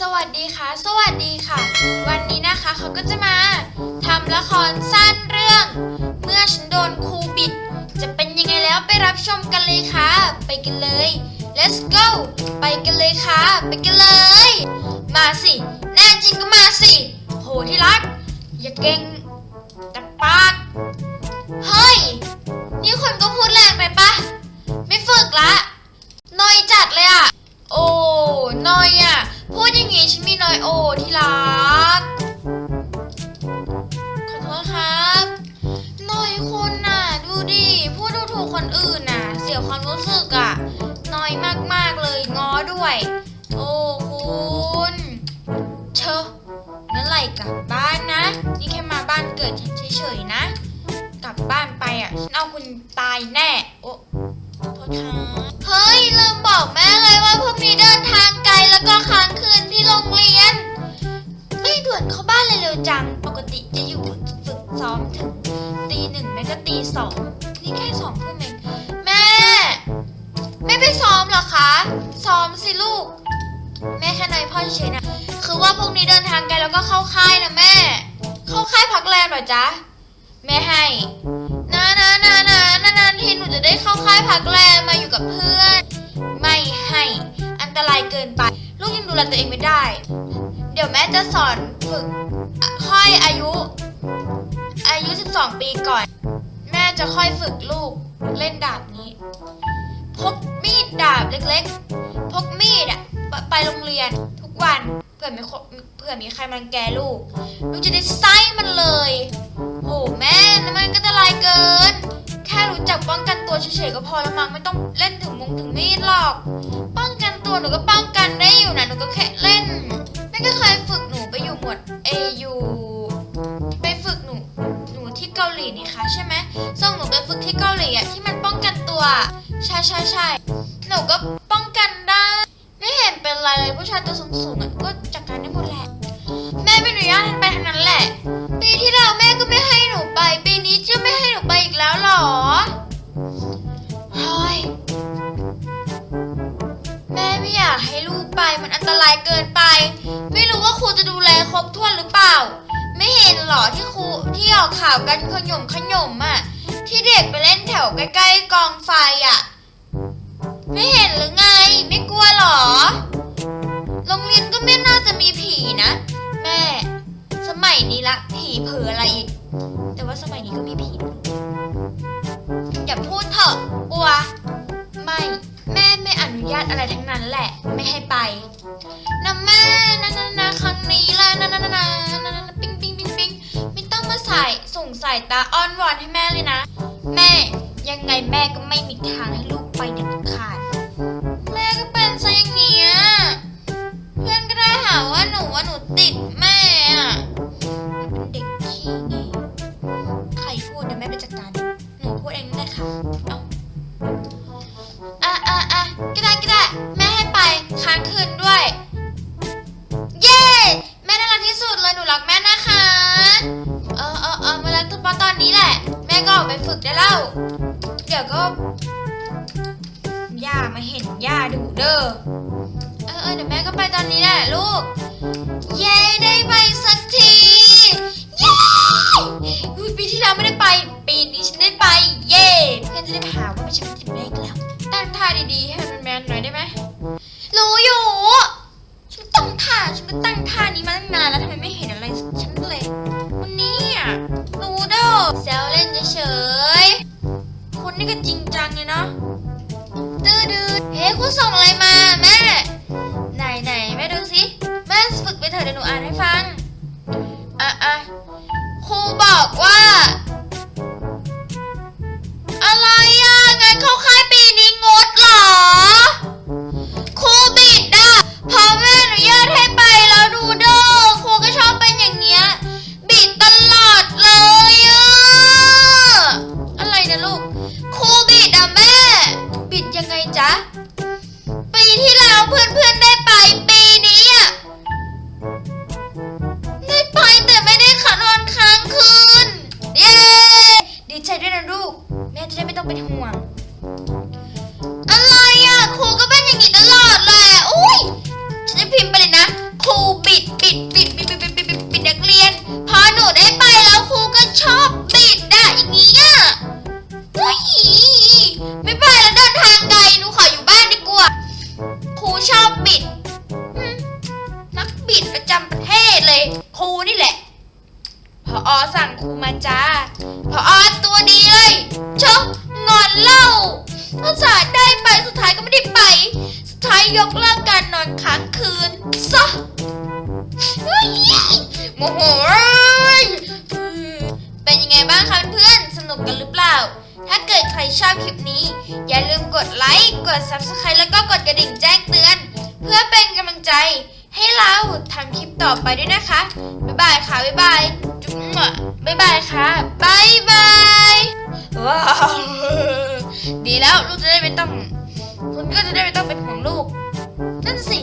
สวัสดีค่ะ สวัสดีค่ะ วันนี้นะคะเขาก็จะมาทำละครสั้นเรื่อง เมื่อฉันโดนครูบิด จะเป็นยังไงแล้วไปรับชมกันเลยค่ะ ไปกันเลย let's go ไปกันเลยค่ะ ไปกันเลย มาสิ แน่จริงก็มาสิ โหที่รัก อย่าเก่งแต่ปาก เฮ้ย รู้สึกอะน้อยมากๆเลยง้อด้วย โอ้คุณเชอะเมื่อไหร่กลับบ้านนะ นี่แค่มาบ้านเกิดฉันเฉยๆนะ กลับบ้านไปอะฉันเอาคุณตายแน่ โอ้โทษค่ะเฮ้ยลืมบอกแม่เลยว่าพรุ่งนี้เดินทางไกลแล้วก็ค้างคืนที่โรงเรียน ไม่ด่วนเข้าบ้านเลยเร็วจัง ปกติจะอยู่ฝึกซ้อมถึงตีหนึ่งแม่ก็ตีสองนี่แค่สองทุ่มเอง ไม่ไปซ้อมเหรอคะ ซ้อมสิลูก แม่แค่นายพ่อเฉยนะ คือว่าพรุ่งนี้เดินทางไกลแล้วก็เข้าค่ายนะแม่ เข้าค่ายพักแรมเหรอจ๊ะ แม่ให้นะนะนะนะนานๆทีหนูจะได้เข้าค่ายพักแรมมาอยู่กับเพื่อน ไม่ให้ อันตรายเกินไป ลูกยังดูแลตัวเองไม่ได้ เดี๋ยวแม่จะสอนฝึกค่อยอายุ อายุ 12 ปีก่อน แม่จะค่อยฝึกลูกเล่นดาบนี้ พกมีดดาบเล็กๆ พกมีดอะไปโรงเรียนทุกวันเผื่อมีเผื่อมีใครมารังแกลูกลูกจะได้ไส้มันเลยโหแม่นั่นมันก็อันตรายเกิน แค่รู้จักป้องกันตัวเฉยๆก็พอแล้วมั้งไม่ต้องเล่นถึงมงถึงมีดหรอก ป้องกันตัวหนูก็ป้องกันได้อยู่นะหนูก็แค่เล่นแม่ก็เคยฝึกหนูไปอยู่หมวด AU ไปฝึกหนูหนูที่เกาหลีนี่คะใช่ไหมส่งหนูไปฝึกที่เกาหลีอะที่มันป้องกันตัว ใช่ใช่ใช่หนูก็ป้องกันได้ ไม่เห็นเป็นไรเลยผู้ชายตัวสูงๆอะก็จัดการได้หมดแหละ แม่ไม่อนุญาตให้ไปทางนั้นแหละ ปีที่แล้วแม่ก็ไม่ให้หนูไป ปีนี้จะไม่ให้หนูไปอีกแล้วหรอเฮ้ยแม่ไม่อยากให้ลูกไปมันอันตรายเกินไป ไม่รู้ว่าครูจะดูแลครบถ้วนหรือเปล่า ไม่เห็นหรอที่ครูที่ออกข่าวกันขยมขยมอะที่เด็กไปเล่นแถวใกล้ๆกองไฟอะ ไม่เห็นหรือไง ไม่กลัวหรอ โรงเรียนก็ไม่น่าจะมีผีนะ แม่ สมัยนี้ละผีเผลออะไรอีก แต่ว่าสมัยนี้ก็มีผีนะอย่าพูดเถอะกลัว ไม่แม่ไม่อนุญาตอะไรทั้งนั้นแหละ ไม่ให้ไปนะแม่นะนะนะครั้งนี้ละนะนะนะนะนะนะนะปิ๊งปิ๊งปิ๊งปิ๊งไม่ต้องมาใส่ส่งสายตาอ้อนวอนให้แม่เลยนะ แม่ยังไงแม่ก็ไม่มีทางให้ลูกไปเด็ดขาด เด้อเออเออเดี๋ยวแม่ก็ไปตอนนี้แหละลูก เย้ได้ไปสักทีเย้ปีที่แล้วไม่ได้ไป ปีนี้ฉันได้ไป เย้เพื่อนจะได้หาว่าไม่ใช่ไม่ติดเลขแล้วตั้งท่าดีๆให้มันแมนหน่อยได้ไหมรู้อยู่ฉันตั้งท่าฉันก็ตั้งท่านี้มาตั้งนานแล้วทำไมไม่เห็นอะไรฉันเลยวันนี้อะรู้เด้อแซวเล่นเฉยๆคนนี่ก็จริงจังเลยเนาะ หนูอ่านให้ฟัง อะอะครูบอกว่า อะไรอะงานเข้าค่ายปีนี้งดเหรอ ครูบิดอะพอแม่อนุญาตให้ไปแล้วดูเด้อครูก็ชอบเป็นอย่างเงี้ย บิดตลอดเลยอะอะไรนะลูก ครูบิดอะแม่ บิดยังไงจ๊ะ ปีที่แล้วเพื่อนๆ นะลูก แม่จะได้ไม่ต้องเป็นห่วง อะไรอะครูก็เป็นอย่างนี้ตลอดเลยอะอุ้ยฉันจะพิมพ์ไปเลยนะครูบิดบิดบิดบิดบิดบิดบิดบิดนักเรียน พอหนูได้ไปแล้วครูก็ชอบบิดอะอย่างนี้อะอุ้ยไม่ไปแล้วเดินทางไกลหนูขออยู่บ้านดีกว่าครูชอบบิดนักบิดประจำประเทศเลยครูนี่แหละพออสั่งครูมาจ้าพออ อุตสาห์ได้ไปสุดท้ายก็ไม่ได้ไป สุดท้ายยกเลิกการนอนค้างคืนซะโมโหเป็นยังไงบ้างคะเพื่อนสนุกกันหรือเปล่า ถ้าเกิดใครชอบคลิปนี้ อย่าลืมกดไลค์ กด Subscribe แล้วก็กดกระดิ่งแจ้งเตือน เพื่อเป็นกำลังใจให้เราทำคลิปต่อไปด้วยนะคะ บ๊ายบายค่ะ บ๊ายบาย จุ๊บบ๊ายบายค่ะ บ๊ายบาย ว้าว ดีแล้วลูกจะได้ไม่ต้อง คุณก็จะได้ไม่ต้องเป็นห่วงลูก นั่นสิ